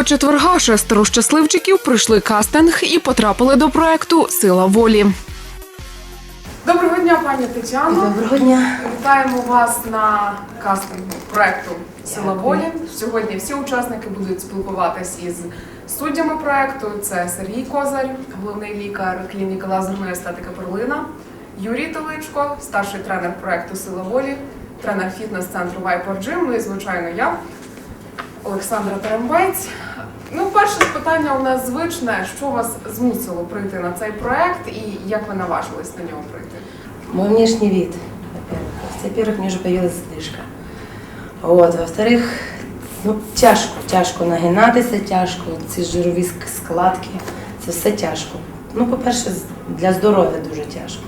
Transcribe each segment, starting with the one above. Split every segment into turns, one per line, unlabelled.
Цього четверга шестеро щасливчиків пройшли кастинг і потрапили до проекту Сила волі. Доброго дня, пані Тетяно.
Доброго дня.
Вітаємо вас на кастингу проекту Сила волі. Сьогодні всі учасники будуть спілкуватись із суддями проекту. Це Сергій Козар, головний лікар клініки лазерної естетики Перлина, Юрій Толичко, старший тренер проекту Сила волі, тренер фітнес-центру Viper Gym, ну і звичайно я, Олександра Терембець. Ну, перше питання у нас звичне. Що вас змусило прийти на цей проект і як ви наважились на нього прийти?
Мой внешний вид, во-первых. Во-первых, мне уже появилась стрижка. Вот, во-вторых, ну, тяжко, тяжко нагинатися, тяжко, ці жирові ск- складки, це все тяжко. Ну, по-перше, з- для здоров'я дуже тяжко.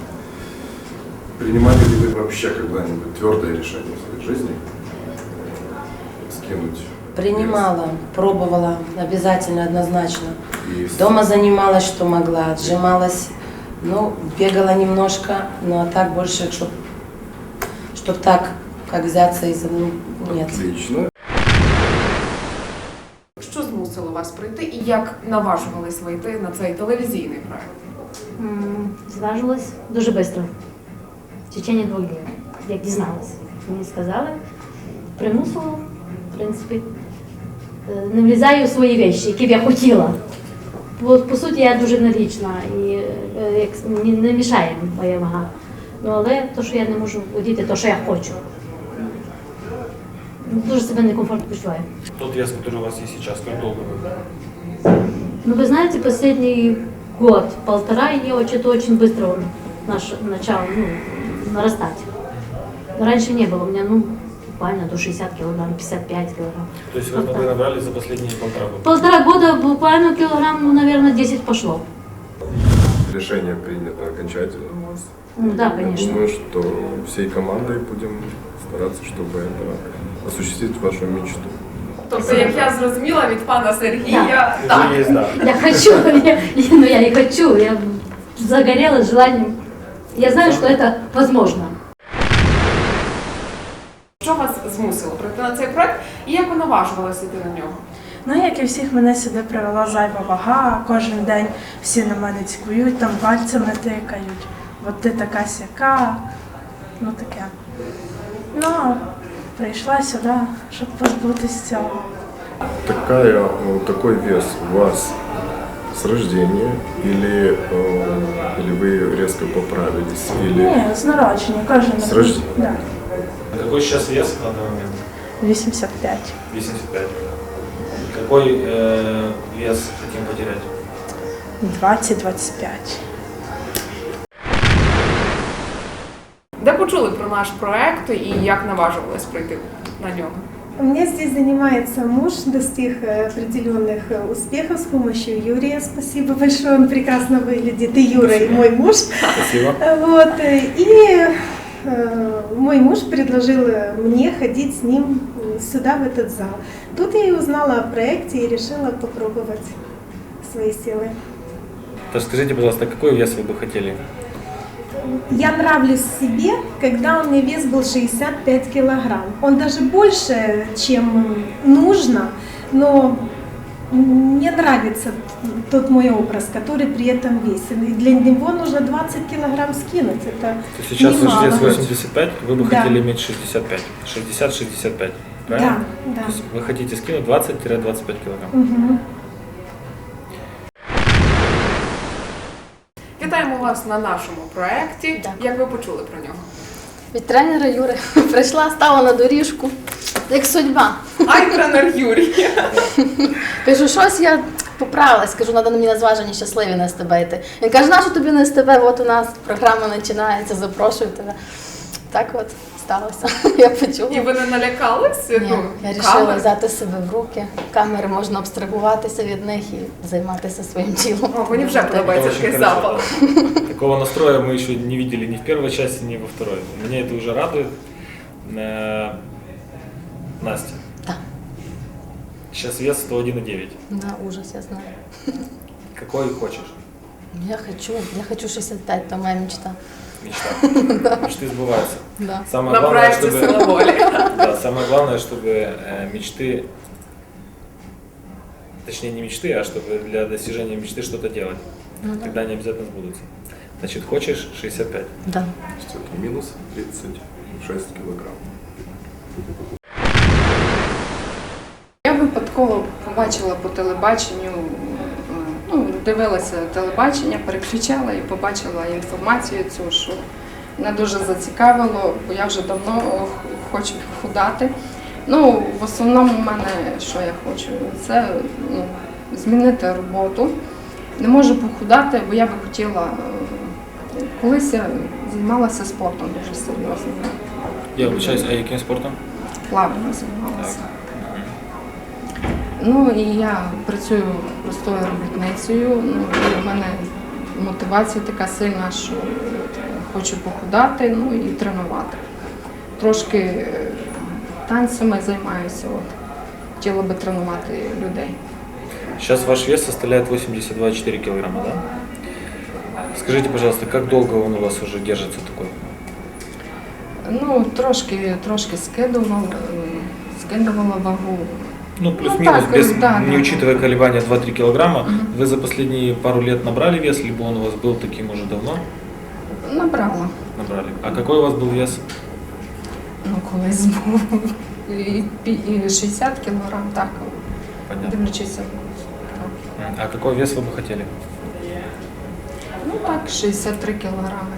Принимали ли вы вообще когда-нибудь твердое решение в своей жизни э, скинуть?
Принимала, пробовала, обязательно, однозначно. Дома занималась, что могла, отжималась, ну, бегала немножко, но так больше, чтоб, чтоб так, как взяться из... ну, Нет.
Отлично.
Що змусило вас прийти і як наважувались вийти на цей телевізійний проект?
М, Зважилась дуже швидко. В течение двох днів, як дізналась. Мені сказали, примусово, в принципі, не влізаю у свої речі, які б я хотіла. Бо, по суті, я дуже енергічна і е, як, мені не мішає моя вага. Ну, але то, що я не можу одіти, то, що я хочу. Ну, Дуже себе некомфортно почуваю.
Тот вес, который у вас есть сейчас, как долго вы?
Ну, вы знаете, последний год, полтора, и очень, это очень быстро он наш, начал ну, нарастать. Но раньше не было, у меня, ну, буквально до 60 килограмм, 55 килограмм.
То есть вы, вы набрали за последние полтора года?
Полтора года буквально килограмм, ну, наверное, 10 пошло.
Решение принято окончательно у вас.
Ну, да,
Я
конечно.
думаю, что всей командой будем стараться, чтобы это осуществить вашу мечту.
Тобто, як я зрозуміла від пана Сергія,
Уже
так.
есть, да.
Я хочу, я, ну, я и хочу, я загорела желанием. Я знаю, что это возможно.
Що вас змусило прийти на цей проект і як ви наважувалися йти на нього?
Ну, як і всіх, мене сюди привела зайва вага. Кожен день всі на мене цькують, там пальцями тикають. От ти така сяка, ну таке. Ну, а прийшла сюди, щоб позбутися цього.
Такая, э, такой вес у вас с рождения или, э, или вы резко поправились? Или...
Ні, з народження, кожен
З рождення?
Да.
Какой сейчас вес на данный момент?
85.
85. Какой э, вес хотим потерять?
20-25.
Де почули про наш проект і як наважувались прийти на нього?
У меня здесь занимается муж, достиг э, определенных э, успехов с помощью Юрия. Спасибо большое, он прекрасно выглядит. И Юра, и мой муж.
Спасибо.
Вот. э, И мой муж предложил э, мне ходить с ним э, сюда, в этот зал. Тут я и узнала о проекте и решила попробовать свои силы.
То скажите, пожалуйста, какой вес вы бы хотели?
Я нравлюсь себе, когда у меня вес был 65 килограмм. Он даже больше, чем нужно, но мне нравится тот мой образ, который при этом весен. И для него нужно 20 килограмм скинуть. Это
То сейчас ваш
немало.
вес 85, вы бы
Да.
хотели иметь 65. 60-65, правильно?
Да, да.
То есть вы хотите скинуть 20-25 килограмм.
Мгм.
Вітаємо вас на нашому проекті.
Дякую.
Як ви почули про нього?
Від тренера Юри прийшла, стала на доріжку, як судьба.
Ай, тренер Юрій.
Кажу, щось я поправилась, кажу, треба мені на зважені щасливі на СТБ йти. Він каже, нащо тобі на СТБ, от у нас програма починається, запрошую тебе. Так от сталося. Я почула.
І ви не налякались?
Ні,
Ну,
я вирішила
камер?
взяти себе в руки. Камери можна абстрагуватися від них і займатися своїм тілом.
О, мені вже подобається
очень
такий
хорошо,
запах.
да. Такого настроя мы еще не видели ни в первой части, ни во второй. Меня это уже радует. Э, Настя,
Так,
Сейчас вес 101,9.
да, ужас, я знаю.
Какой хочешь?
Я хочу, я хочу 65, то моя мечта.
Мечта. Мечты сбываются.
Да.
Самое главное, чтобы, да, самое главное, чтобы э, мечты, точнее не мечты, а чтобы для достижения мечты что-то делать.
Ну, да.
Тогда они обязательно сбудутся. Значит, хочешь 65.
Да.
Все-таки минус 36 килограмм.
Випадково побачила по телебаченню, ну, дивилася телебачення, переключала і побачила інформацію цю, що мене дуже зацікавило, бо я вже давно хочу похудати. Ну, в основному в мене, що я хочу, це ну, змінити роботу. Не можу похудати, бо я би хотіла. Колись я займалася спортом дуже серйозно.
Я обучаюсь, а яким спортом?
Плавно займалася. Ну і я працюю простою робітницею. Ну, і в мене мотивація така сильна, що хочу похудати, ну і тренувати. Трошки е, танцями займаюся. От. Хотіла би тренувати людей.
Сейчас ваш вес составляет 82,4 килограмма, да? Скажите, пожалуйста, как долго он у вас уже держится такой?
Ну, трошки, трошки скидувала, е, скидувала вагу.
Ну, плюс-минус,
так,
без,
да,
не
да.
учитывая колебания 2-3 килограмма, вы за последние пару лет набрали вес, либо он у вас был таким уже давно?
Набрала.
Набрали. А какой у вас был вес?
Ну, колись був і пі- і 60 кілограм, так.
Понятно.
Дивлячись. так.
М, А какой вес вы бы хотели?
Ну так, 63 кілограми.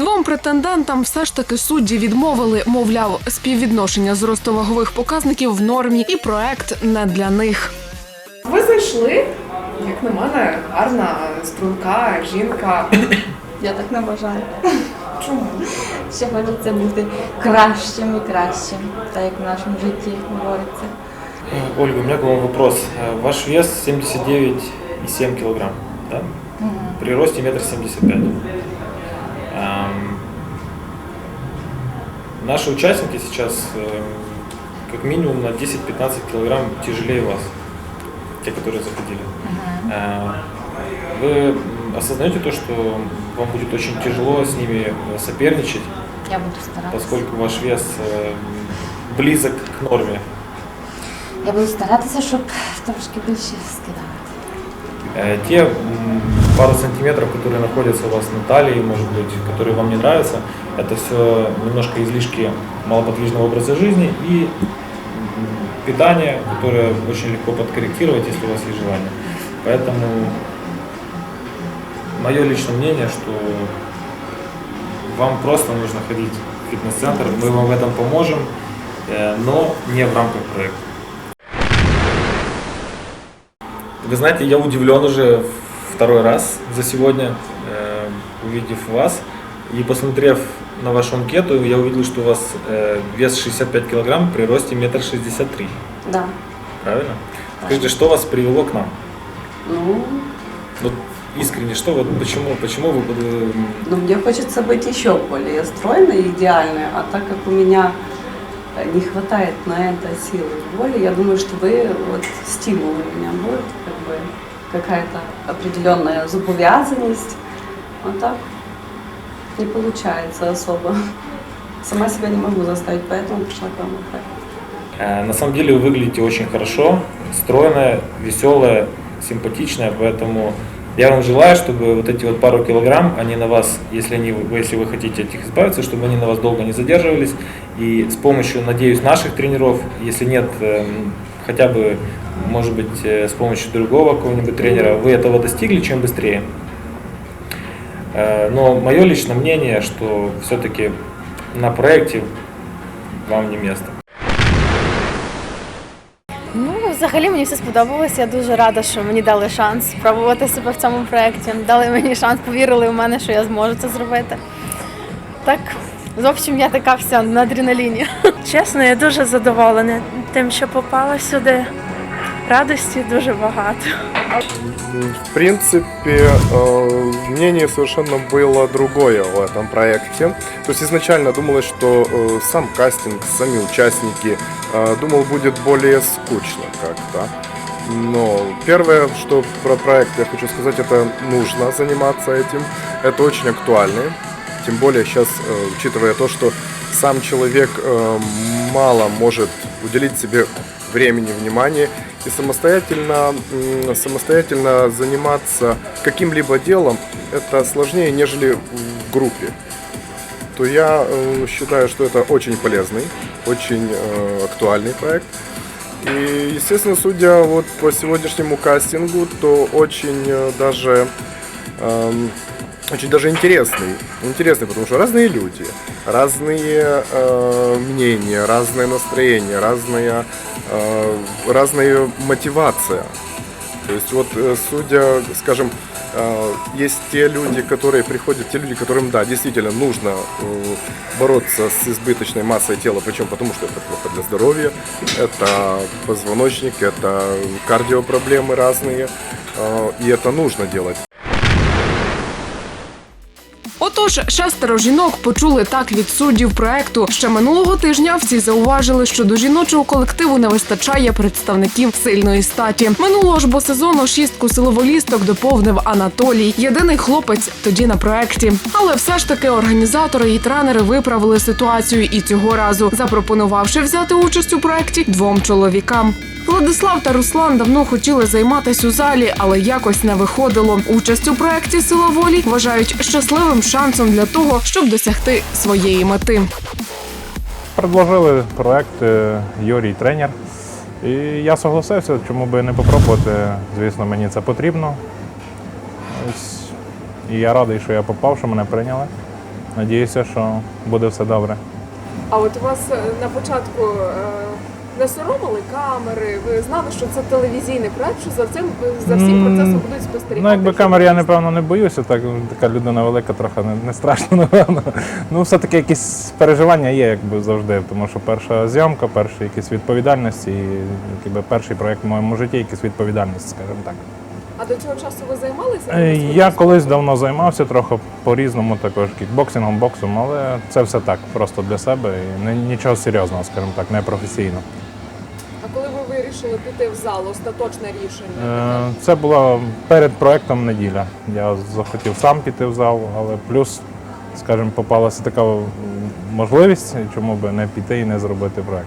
Двом претендентам все ж таки судді відмовили, мовляв, співвідношення зросту вагових показників в нормі, і проект не для них. Ви зайшли, як на мене, гарна струнка жінка.
Я так не вважаю.
Чому?
Ще хочеться бути кращим і кращим, так як в нашому житті говориться.
Ольга, у меня к вам вопрос. Ваш вес 79,7 килограмм, да? При росте метр семьдесят пять. Наши участники сейчас э, как минимум на 10-15 килограмм тяжелее вас, те, которые заходили. Э, Вы осознаете то, что вам будет очень тяжело с ними э, соперничать,
Я буду старатися.
поскольку ваш вес э, близок к норме?
Я буду старатися, щоб трошки більше скидати.
Те пару сантиметров, которые находятся у вас на талии, может быть, которые вам не нравятся, это все немножко излишки малоподвижного образа жизни и питание, которое очень легко подкорректировать, если у вас есть желание. Поэтому мое личное мнение, что вам просто нужно ходить в фитнес-центр, мы вам в этом поможем, э, но не в рамках проекта. Вы знаете, я удивлен уже второй раз за сегодня, э, увидев вас. И посмотрев на вашу анкету, я увидел, что у вас э, вес 65 килограмм при росте метр шестьдесят три.
Да.
Правильно? Скажите, что вас привело к нам?
Ну,
Вот искренне, что вот почему, почему вы э,
ну, мне хочется быть еще более стройной и идеальной, а так как у меня не хватает на это силы и воли, я думаю, что вы вот стимул у меня будет, как бы какая-то определенная зубовязанность. А так не получается особо. Сама себя не могу заставить, поэтому пришла к вам.
Э, На самом деле вы выглядите очень хорошо, стройная, веселая, симпатичная, поэтому я вам желаю, чтобы вот эти вот пару килограмм, они на вас, если, они, если вы хотите от них избавиться, чтобы они на вас долго не задерживались. И с помощью, надеюсь, наших тренеров, если нет, эм, хотя бы, может быть, э, с помощью другого какого-нибудь тренера, вы этого достигли чем быстрее. Э, Но мое личное мнение, что все-таки на проекте вам не место.
Ну, взагалі мені все сподобалось. Я дуже рада, що мені дали шанс спробувати себе в цьому проєкті. Дали мені шанс, повірили в мене, що я зможу це зробити. Так, в общем, я така вся на адреналіні.
Чесно, я дуже задоволена тим, що попала сюди. Радості дуже багато.
В принципе, э, мнение совершенно было другое в этом проекте. То есть изначально думалось, что э, сам кастинг, сами участники, э, думал, будет более скучно как-то. Но первое, что про проект я хочу сказать, это нужно заниматься этим. Это очень актуально. тем более сейчас, учитывая то, что сам человек э, мало может уделить себе времени, внимания и самостоятельно, самостоятельно заниматься каким-либо делом это сложнее, нежели в группе. То я э, считаю, что это очень полезный, очень э, актуальный проект. И, естественно, судя вот по сегодняшнему кастингу, то очень э, даже эм, очень даже интересный. Интересный, потому что разные люди, разные э, мнения, разное настроение, разная, э, разная мотивация. То есть вот, э, судя, скажем, э, есть те люди, которые приходят, те люди, которым, да, действительно нужно э, бороться с избыточной массой тела, причем потому, что это плохо для здоровья, это позвоночник, это кардиопроблемы разные, э, и это нужно делать.
Отож, шестеро жінок почули так від суддів проекту. Ще минулого тижня всі зауважили, що до жіночого колективу не вистачає представників сильної статі. Минулого ж бо сезону шістку силоволісток доповнив Анатолій. Єдиний хлопець тоді на проекті. Але все ж таки організатори і тренери виправили ситуацію і цього разу, запропонувавши взяти участь у проекті двом чоловікам. Владислав та Руслан давно хотіли займатися у залі, але якось не виходило. Участь у проєкті Сила волі вважають щасливим шансом для того, щоб досягти своєї мети.
Предложили проект е, Юрій тренер. І я согласився, чому би не попробувати. Звісно, мені це потрібно. Ось. І я радий, що я попав, що мене прийняли. Надіюся, що буде все добре.
А от у вас е, на початку е, не соромили камери? Ви знали, що це телевізійний проект, що за цим за всім процесом будуть спостерігати?
Ну, якби камер я, напевно, не боюся, так така людина велика, трохи не, не страшно, напевно. Ну, все-таки якісь переживання є, якби завжди, тому що перша зйомка, перші якісь відповідальності, і якби перший проєкт в моєму житті, якісь відповідальності, скажімо так.
А до цього часу ви займалися?
Е, Я колись давно займався трохи по-різному, також кікбоксингом, боксом, але це все так, просто для себе і нічого серйозного, скажімо так, не професійно.
Вирішили піти в зал, остаточне рішення?
Е, Це було перед проектом неділя. Я захотів сам піти в зал, але плюс, скажімо, попалася така можливість, чому би не піти і не зробити проект.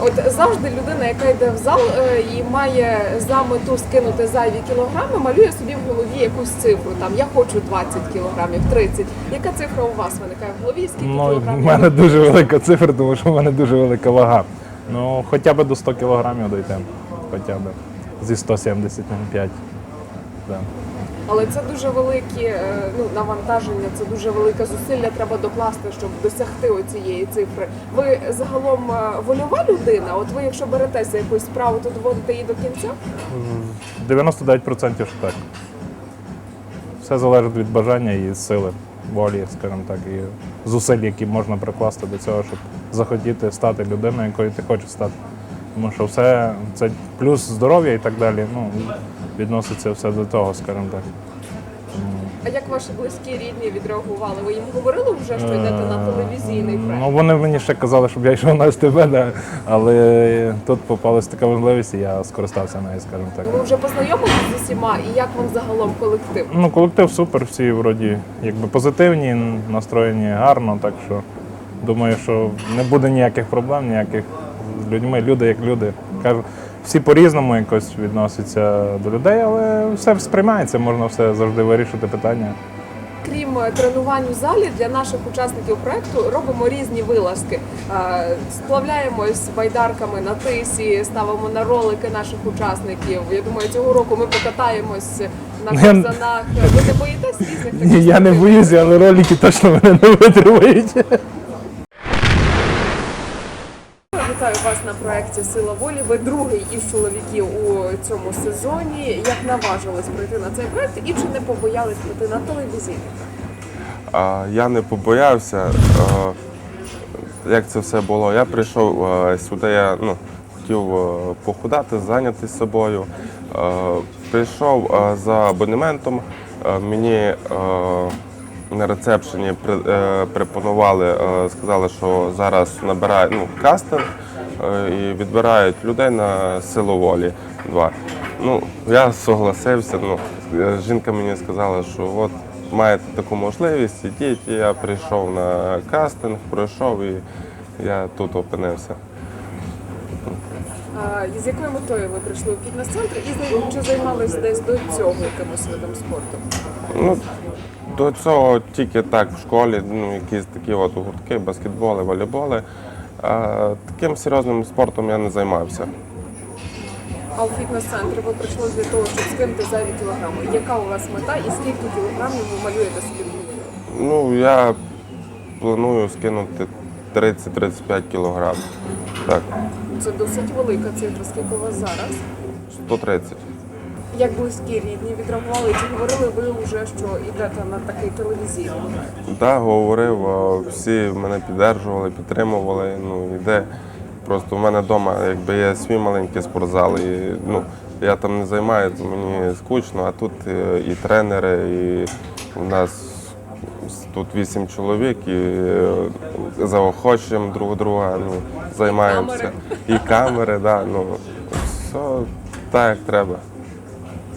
От завжди людина, яка йде в зал е, і має за мету скинути зайві кілограми, малює собі в голові якусь цифру. Там я хочу 20 кілограмів, 30. Яка цифра у вас виникає в голові? Скільки
Ну,
кілограмів?
мене дуже велика цифра, тому що в мене дуже велика вага. Ну, хоча б до 100 кілограмів дойти. Хоча б зі 175. Да.
Але це дуже великі е, ну, навантаження, це дуже велике зусилля треба докласти, щоб досягти оцієї цифри. Ви загалом е, вольова людина. От ви, якщо беретеся якусь справу, то доводите її до кінця.
99% що так. Все залежить від бажання і сили, волі, скажімо так, і зусиль, які можна прикласти до цього, щоб захотіти стати людиною, якою ти хочеш стати. Тому що все це плюс здоров'я і так далі. Ну, відноситься все до того, скажімо так.
А як ваші близькі рідні відреагували? Ви їм говорили вже, що йдете на телевізійний проект?
Ну, вони мені ще казали, щоб я йшов на СТБ, да, але тут попалася така можливість, і я скористався нею, скажімо так.
Ви вже познайомилися з усіма, і як вам загалом колектив?
Ну, колектив супер, всі вроді якби позитивні, настроєні гарно, так що думаю, що не буде ніяких проблем, ніяких з людьми. Люди як люди. Кажу, всі по-різному якось відносяться до людей, але все сприймається, можна все завжди вирішити питання.
Крім е, тренувань у залі, для наших учасників проекту робимо різні вилазки. Е, Сплавляємось байдарками на тисі, ставимо на ролики наших учасників. Я думаю, цього року ми покатаємось на
Ну,
ковзанах. Ви не боїтесь різних таких?
Ні, я не боюся, але ролики точно мене не витримують.
Вітаю вас на проєкті Сила волі. Ви другий із чоловіків у цьому сезоні. Як наважились прийти на цей проєкт і чи не побоялись прийти на телевізійний?
А, Я не побоявся. Як це все було? Я прийшов сюди, я ну, хотів а, похудати, зайнятися собою. Прийшов за абонементом. Мені на рецепшені при- е, сказали, що зараз набирають ну, кастинг і відбирають людей на силу волі. Два. Ну, я согласився. Ну, е, жінка мені сказала, що от маєте таку можливість, ідіть. І я прийшов на кастинг, пройшов і я тут опинився.
А, з якою метою ви прийшли у фітнес-центр і чи займались десь до цього якимось видом спорту?
Ну, до цього тільки так в школі, ну, якісь такі от гуртки, баскетболи, волейболи. А, таким серйозним спортом я не займався.
А у фітнес-центр ви прийшли для того, щоб скинути зайві кілограми. Яка у вас мета і скільки кілограмів ви малюєте собі?
Ну, я планую скинути 30-35 кілограм. Так,
Це досить велика цифра. Скільки у вас зараз?
130.
Як близькі рідні відреагували? Чи говорили ви вже, що йдете на такий телевізійний?
Так, говорив, всі мене підтримували, підтримували. Ну, іде. Просто в мене вдома якби є свій маленький спортзал, і ну, я там не займаюся, мені скучно, а тут е, і тренери, і у нас тут вісім чоловік, і е, заохочуємо друг друга, ну, займаємося.
Камери.
І камери, да, ну, все так, як треба.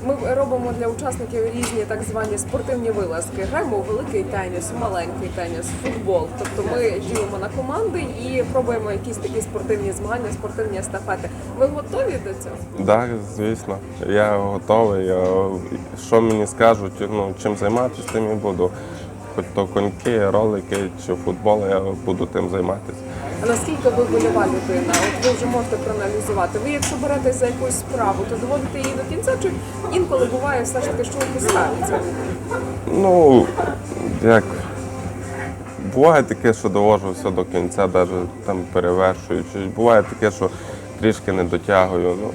Ми робимо для учасників різні так звані спортивні вилазки. Граємо великий теніс, маленький теніс, футбол. Тобто ми ділимо на команди і пробуємо якісь такі спортивні змагання, спортивні естафети. Ви готові до цього?
Так, звісно, я готовий. Я, що мені скажуть, ну, чим займатися, тим і буду. Хоч то коньки, ролики чи футбол, я буду тим займатися.
А наскільки ви вольова людина? От ви вже можете проаналізувати. Ви, якщо беретесь за якусь справу, то доводите її до кінця, чи інколи буває все ж таки, що опускається?
Ну, як буває таке, що довожу все до кінця, навіть там перевершую. Чи буває таке, що трішки не дотягую. Ну,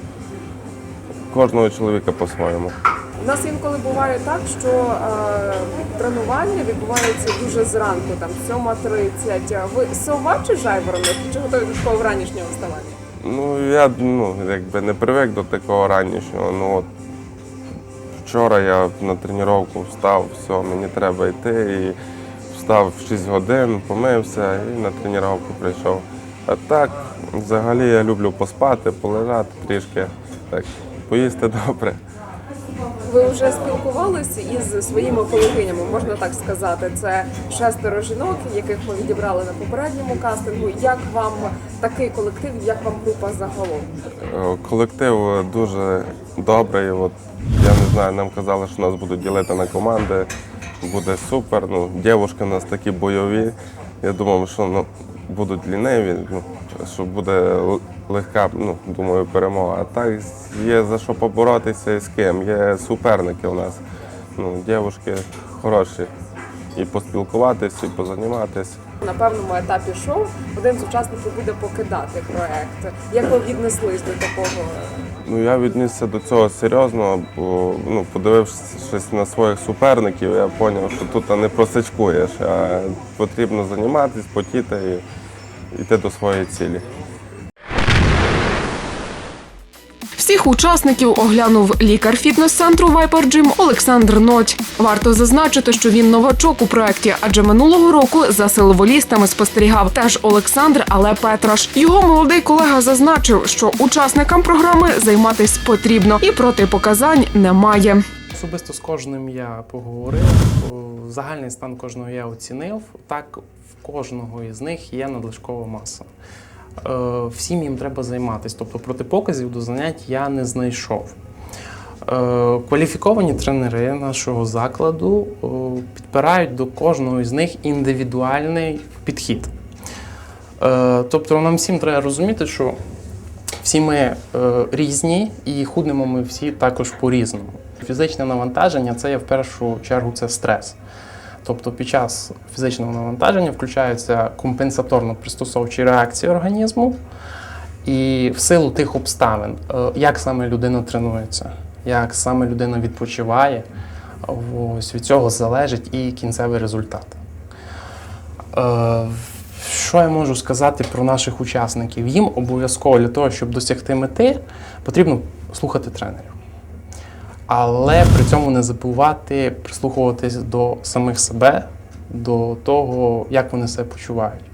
кожного чоловіка по-своєму.
У нас інколи буває так, що е, тренування відбувається дуже зранку, там 7.30. Ви сова чи жайворонок? Чи готові до такого ранішнього вставання?
Ну, я ну, якби не привик до такого ранішнього. Ну, от, вчора я на тренування встав, все, мені треба йти. І встав в 6 годин, помився і на тренування прийшов. А так, взагалі я люблю поспати, полежати трішки, так, поїсти добре.
Ви вже спілкувалися із своїми колегинями, можна так сказати. Це шестеро жінок, яких ми відібрали на попередньому кастингу. Як вам такий колектив, як вам група загалом?
Е, Колектив дуже добрий. От, я не знаю, нам казали, що нас будуть ділити на команди. Буде супер. Ну, дівчатки у нас такі бойові. Я думав, що ну, будуть ліниві, ну, що буде легка, ну, думаю, перемога. А так є за що поборотися і з ким. Є суперники у нас. Ну, дівчатки хороші. І поспілкуватися, і позаніматися.
На певному етапі шоу один з учасників буде покидати проект. Як ви віднеслись до такого?
Ну, я віднісся до цього серйозно, бо ну, подивившись на своїх суперників, я зрозумів, що тут не просачкуєш, а потрібно займатися, потіти і йти до своєї цілі.
Всіх учасників оглянув лікар фітнес-центру Viper Gym Олександр Ноть. Варто зазначити, що він новачок у проєкті, адже минулого року за силоволістами спостерігав теж Олександр, але Петраш. Його молодий колега зазначив, що учасникам програми займатись потрібно і протипоказань немає.
Особисто з кожним я поговорив. Загальний стан кожного я оцінив. Так, кожного із них є надлишкова маса. Е, Всім їм треба займатися. Тобто протипоказів до занять я не знайшов. Е, Кваліфіковані тренери нашого закладу о, підбирають до кожного із них індивідуальний підхід. Е, Тобто нам всім треба розуміти, що всі ми е, різні і худнемо ми всі також по-різному. Фізичне навантаження це в першу чергу це стрес. Тобто під час фізичного навантаження включаються компенсаторно-пристосовчі реакції організму, і в силу тих обставин, е, як саме людина тренується, як саме людина відпочиває, ось від цього залежить і кінцевий результат. Е, Що я можу сказати про наших учасників? Їм обов'язково для того, щоб досягти мети, потрібно слухати тренерів. Але при цьому не забувати прислухуватись до самих себе, до того, як вони себе почувають.